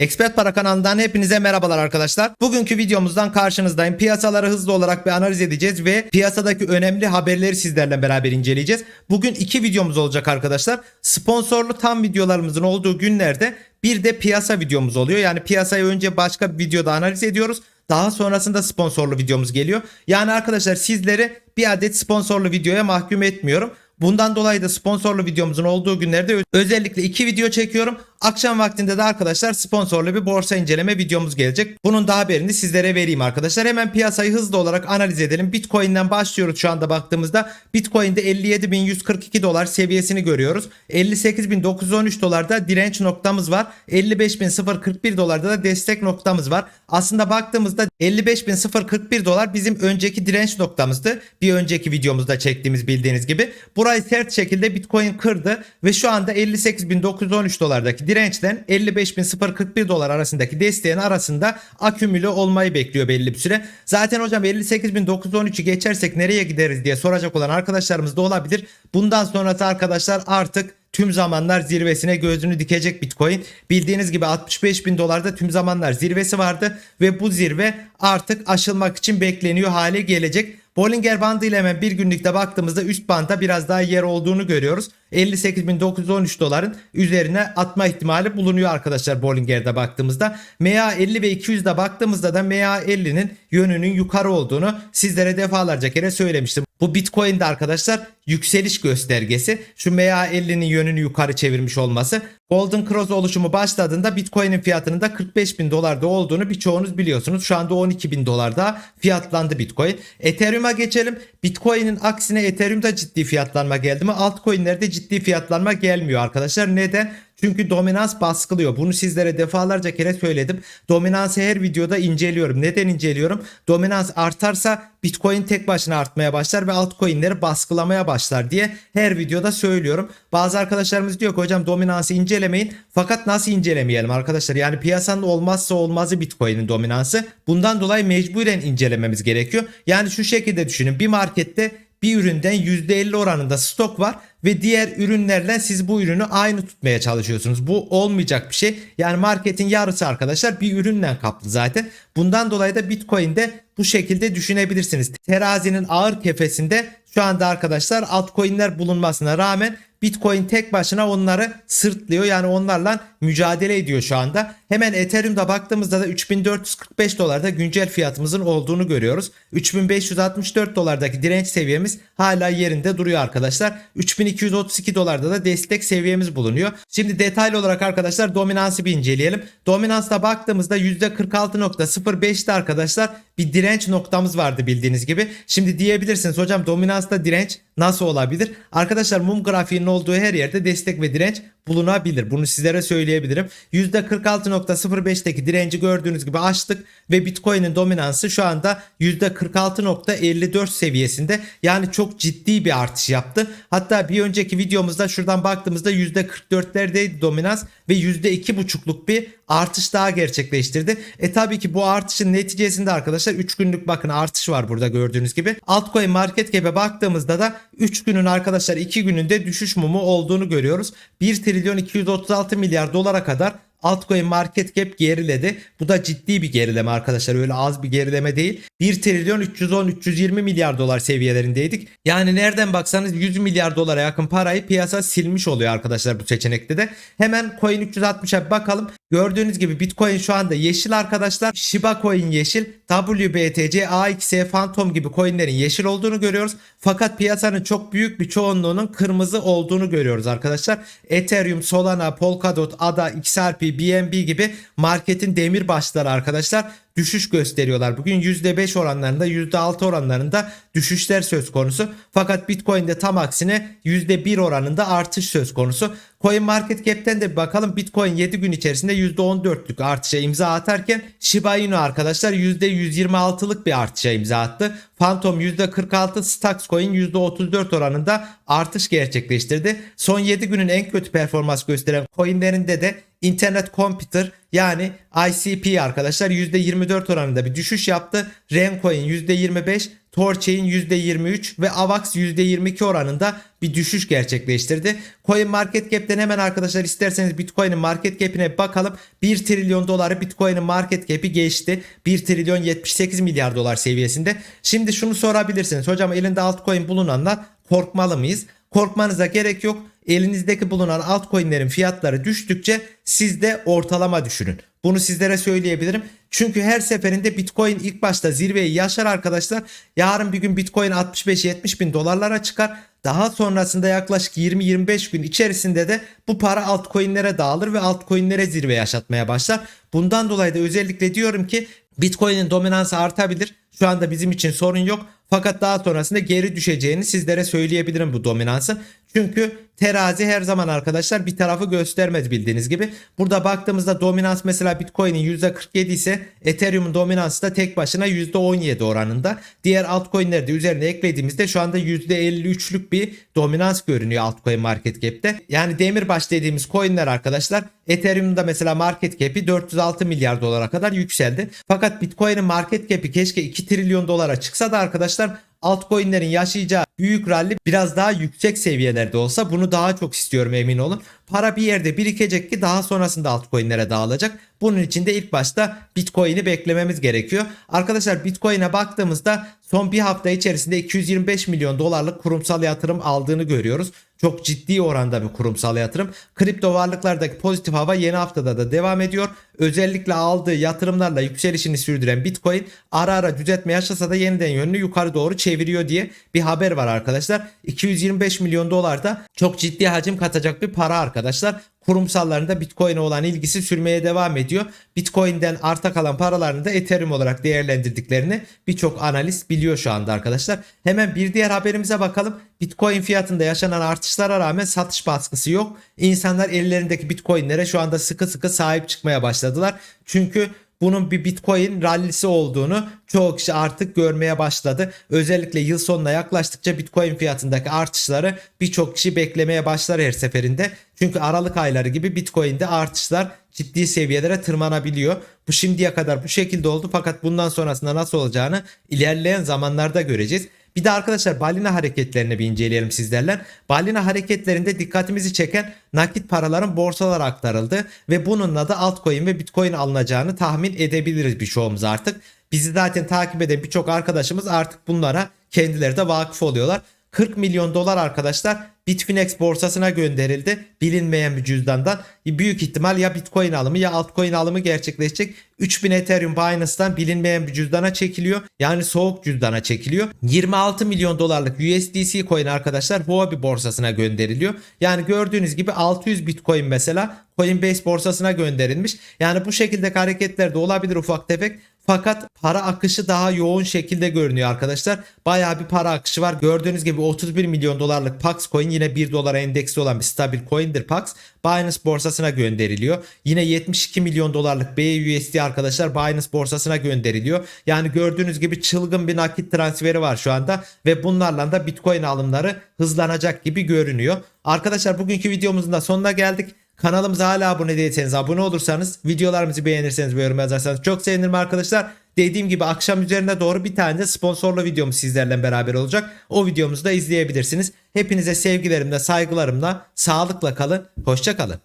Expert Para kanalından hepinize merhabalar arkadaşlar. Bugünkü videomuzdan karşınızdayım. Piyasaları hızlı olarak bir analiz edeceğiz ve piyasadaki önemli haberleri sizlerle beraber inceleyeceğiz. Bugün iki videomuz olacak arkadaşlar. Sponsorlu tam videolarımızın olduğu günlerde bir de piyasa videomuz oluyor. Yani piyasayı önce başka bir videoda analiz ediyoruz. Daha sonrasında sponsorlu videomuz geliyor. Yani arkadaşlar sizleri bir adet sponsorlu videoya mahkum etmiyorum. Bundan dolayı da sponsorlu videomuzun olduğu günlerde özellikle iki video çekiyorum. Akşam vaktinde de arkadaşlar sponsorlu bir borsa inceleme videomuz gelecek. Bunun da haberini sizlere vereyim arkadaşlar. Hemen piyasayı hızlı olarak analiz edelim. Bitcoin'den başlıyoruz şu anda baktığımızda. Bitcoin'de 57.142 dolar seviyesini görüyoruz. 58.913 dolarda direnç noktamız var. 55.041 dolarda da destek noktamız var. Aslında baktığımızda 55.041 dolar bizim önceki direnç noktamızdı. Bir önceki videomuzda çektiğimiz bildiğiniz gibi. Burayı sert şekilde Bitcoin kırdı ve şu anda 58.913 dolardaki dirençten 55.041 dolar arasındaki desteğin arasında akümüle olmayı bekliyor belli bir süre. Zaten hocam 58.913'ü geçersek nereye gideriz diye soracak olan arkadaşlarımız da olabilir. Bundan sonrası arkadaşlar artık tüm zamanlar zirvesine gözünü dikecek Bitcoin. Bildiğiniz gibi 65 bin dolarda tüm zamanlar zirvesi vardı ve bu zirve artık aşılmak için bekleniyor hale gelecek. Bollinger bandı ile hemen bir günlükte baktığımızda üst banda biraz daha yer olduğunu görüyoruz. 58.913 doların üzerine atma ihtimali bulunuyor arkadaşlar Bollinger'de baktığımızda. MA50 ve 200'de baktığımızda da MA50'nin yönünün yukarı olduğunu sizlere defalarca kere söylemiştim. Bu Bitcoin'de arkadaşlar yükseliş göstergesi. Şu MA50'nin yönünü yukarı çevirmiş olması. Golden Cross oluşumu başladığında Bitcoin'in fiyatının da 45 bin dolarda olduğunu birçoğunuz biliyorsunuz. Şu anda 12 bin dolarda fiyatlandı Bitcoin. Ethereum'a geçelim. Bitcoin'in aksine Ethereum'da ciddi fiyatlanma geldi mi? Altcoin'lerde ciddi fiyatlanma gelmiyor arkadaşlar. Neden? Çünkü dominans baskılıyor. Bunu sizlere defalarca kere söyledim. Dominansı her videoda inceliyorum. Neden inceliyorum? Dominans artarsa Bitcoin tek başına artmaya başlar ve altcoin'leri baskılamaya başlar diye her videoda söylüyorum. Bazı arkadaşlarımız diyor ki hocam dominansı incelemeyin. Fakat nasıl incelemeyelim arkadaşlar? Yani piyasanın olmazsa olmazı Bitcoin'in dominansı. Bundan dolayı mecburen incelememiz gerekiyor. Yani şu şekilde düşünün. Bir markette bir üründen %50 oranında stok var ve diğer ürünlerle siz bu ürünü aynı tutmaya çalışıyorsunuz. Bu olmayacak bir şey. Yani marketin yarısı arkadaşlar bir ürünle kaplı zaten. Bundan dolayı da Bitcoin'de bu şekilde düşünebilirsiniz. Terazinin ağır kefesinde şu anda arkadaşlar altcoin'ler bulunmasına rağmen Bitcoin tek başına onları sırtlıyor. Yani onlarla mücadele ediyor şu anda. Hemen Ethereum'da baktığımızda da 3445 dolarda güncel fiyatımızın olduğunu görüyoruz. 3564 dolardaki direnç seviyemiz hala yerinde duruyor arkadaşlar. 3232 dolarda da destek seviyemiz bulunuyor. Şimdi detaylı olarak arkadaşlar dominansı bir inceleyelim. Dominansta baktığımızda %46.05'te arkadaşlar bir direnç noktamız vardı bildiğiniz gibi. Şimdi diyebilirsiniz hocam dominansta direnç nasıl olabilir? Arkadaşlar mum grafiğinin olduğu her yerde destek ve direnç bulunabilir. Bunu sizlere söyleyebilirim. %46.05'teki direnci gördüğünüz gibi açtık ve Bitcoin'in dominansı şu anda %46.54 seviyesinde. Yani çok ciddi bir artış yaptı. Hatta bir önceki videomuzda şuradan baktığımızda %44'lerdeydi dominans ve %2,5'luk bir artış daha gerçekleştirdi. E tabii ki bu artışın neticesinde arkadaşlar 3 günlük bakın artış var burada gördüğünüz gibi. Altcoin market cap'e baktığımızda da 3 günün arkadaşlar 2 gününde düşüş mumu olduğunu görüyoruz. 1 trilyon 236 milyar dolara kadar altcoin market cap geriledi. Bu da ciddi bir gerileme arkadaşlar. Öyle az bir gerileme değil. 1 trilyon 310-320 milyar dolar seviyelerindeydik. Yani nereden baksanız 100 milyar dolara yakın parayı piyasa silmiş oluyor arkadaşlar bu seçenekte de. Hemen coin 360'a bakalım. Gördüğünüz gibi Bitcoin şu anda yeşil arkadaşlar. Shiba Coin yeşil. WBTC, AXE, Phantom gibi coinlerin yeşil olduğunu görüyoruz. Fakat piyasanın çok büyük bir çoğunluğunun kırmızı olduğunu görüyoruz arkadaşlar. Ethereum, Solana, Polkadot, ADA, XRP, BNB gibi marketin demir başları arkadaşlar düşüş gösteriyorlar. Bugün %5 oranlarında %6 oranlarında düşüşler söz konusu. Fakat Bitcoin'de tam aksine %1 oranında artış söz konusu. Coin Market Cap'ten de bir bakalım. Bitcoin 7 gün içerisinde %14'lük artışa imza atarken Shiba Inu arkadaşlar %126'lık bir artışa imza attı. Phantom %46, Stax Coin %34 oranında artış gerçekleştirdi. Son 7 günün en kötü performans gösteren coinlerinde de Internet Computer yani ICP arkadaşlar %24 oranında bir düşüş yaptı. Rencoin %25, Torchain %23 ve Avax %22 oranında bir düşüş gerçekleştirdi. Coin Market Cap'ten hemen arkadaşlar isterseniz Bitcoin'in market cap'ine bakalım. 1 trilyon doları Bitcoin'in market cap'i geçti. 1 trilyon 78 milyar dolar seviyesinde. Şimdi şunu sorabilirsiniz. Hocam elinde altcoin bulunanlar korkmalı mıyız? Korkmanıza gerek yok. Elinizdeki bulunan altcoin'lerin fiyatları düştükçe siz de ortalama düşünün. Bunu sizlere söyleyebilirim. Çünkü her seferinde Bitcoin ilk başta zirveyi yaşar arkadaşlar. Yarın bir gün Bitcoin 65-70 bin dolarlara çıkar. Daha sonrasında yaklaşık 20-25 gün içerisinde de bu para altcoin'lere dağılır ve altcoin'lere zirve yaşatmaya başlar. Bundan dolayı da özellikle diyorum ki Bitcoin'in dominansı artabilir. Şu anda bizim için sorun yok. Fakat daha sonrasında geri düşeceğini sizlere söyleyebilirim bu dominansın. Çünkü terazi her zaman arkadaşlar bir tarafı göstermez bildiğiniz gibi. Burada baktığımızda dominans mesela Bitcoin'in %47 ise Ethereum'un dominansı da tek başına %17 oranında. Diğer altcoin'leri de üzerine eklediğimizde şu anda %53'lük bir dominans görünüyor altcoin market cap'te. Yani demirbaş dediğimiz coin'ler arkadaşlar Ethereum'da mesela market cap'i 406 milyar dolara kadar yükseldi. Fakat Bitcoin'in market cap'i keşke 2 trilyon dolara çıksa da arkadaşlar altcoin'lerin yaşayacağı büyük rally biraz daha yüksek seviyelerde olsa bunu daha çok istiyorum emin olun. Para bir yerde birikecek ki daha sonrasında altcoin'lere dağılacak. Bunun için de ilk başta Bitcoin'i beklememiz gerekiyor. Arkadaşlar Bitcoin'e baktığımızda son bir hafta içerisinde 225 milyon dolarlık kurumsal yatırım aldığını görüyoruz. Çok ciddi oranda bir kurumsal yatırım. Kripto varlıklardaki pozitif hava yeni haftada da devam ediyor. Özellikle aldığı yatırımlarla yükselişini sürdüren Bitcoin ara ara düzeltme yaşasa da yeniden yönünü yukarı doğru çeviriyor diye bir haber var arkadaşlar. 225 milyon dolar da çok ciddi hacim katacak bir para arkadaşlar kurumsallarında Bitcoin'e olan ilgisi sürmeye devam ediyor. Bitcoin'den arta kalan paralarını da Ethereum olarak değerlendirdiklerini birçok analist biliyor şu anda arkadaşlar. Hemen bir diğer haberimize bakalım. Bitcoin fiyatında yaşanan artışlara rağmen satış baskısı yok. İnsanlar ellerindeki Bitcoin'lere şu anda sıkı sıkı sahip çıkmaya başladılar. Çünkü bunun bir Bitcoin rallisi olduğunu çoğu kişi artık görmeye başladı. Özellikle yıl sonuna yaklaştıkça Bitcoin fiyatındaki artışları birçok kişi beklemeye başlar her seferinde. Çünkü Aralık ayları gibi Bitcoin'de artışlar ciddi seviyelere tırmanabiliyor. Bu şimdiye kadar bu şekilde oldu fakat bundan sonrasında nasıl olacağını ilerleyen zamanlarda göreceğiz. Bir de arkadaşlar balina hareketlerini bir inceleyelim sizlerle. Balina hareketlerinde dikkatimizi çeken nakit paraların borsalara aktarıldı ve bununla da altcoin ve bitcoin alınacağını tahmin edebiliriz birçoğumuz artık. Bizi zaten takip eden birçok arkadaşımız artık bunlara kendileri de vakıf oluyorlar. 40 milyon dolar arkadaşlar Bitfinex borsasına gönderildi. Bilinmeyen bir cüzdandan. Büyük ihtimal ya Bitcoin alımı ya altcoin alımı gerçekleşecek. 3000 Ethereum Binance'dan bilinmeyen bir cüzdana çekiliyor. Yani soğuk cüzdana çekiliyor. 26 milyon dolarlık USDC coin arkadaşlar Huobi borsasına gönderiliyor. Yani gördüğünüz gibi 600 Bitcoin mesela Coinbase borsasına gönderilmiş. Yani bu şekilde hareketler de olabilir ufak tefek. Fakat para akışı daha yoğun şekilde görünüyor arkadaşlar. Bayağı bir para akışı var. Gördüğünüz gibi 31 milyon dolarlık Pax coin yine 1 dolara endeksli olan bir stabil coin'dir Pax. Binance borsasına gönderiliyor. Yine 72 milyon dolarlık BUSD arkadaşlar Binance borsasına gönderiliyor. Yani gördüğünüz gibi çılgın bir nakit transferi var şu anda ve bunlarla da Bitcoin alımları hızlanacak gibi görünüyor. Arkadaşlar bugünkü videomuzun da sonuna geldik. Kanalımıza hala abone değilseniz abone olursanız videolarımızı beğenirseniz ve yorum yazarsanız çok sevinirim arkadaşlar. Dediğim gibi akşam üzerine doğru bir tane de sponsorlu videomuz sizlerle beraber olacak. O videomuzu da izleyebilirsiniz. Hepinize sevgilerimle saygılarımla sağlıkla kalın. Hoşça kalın.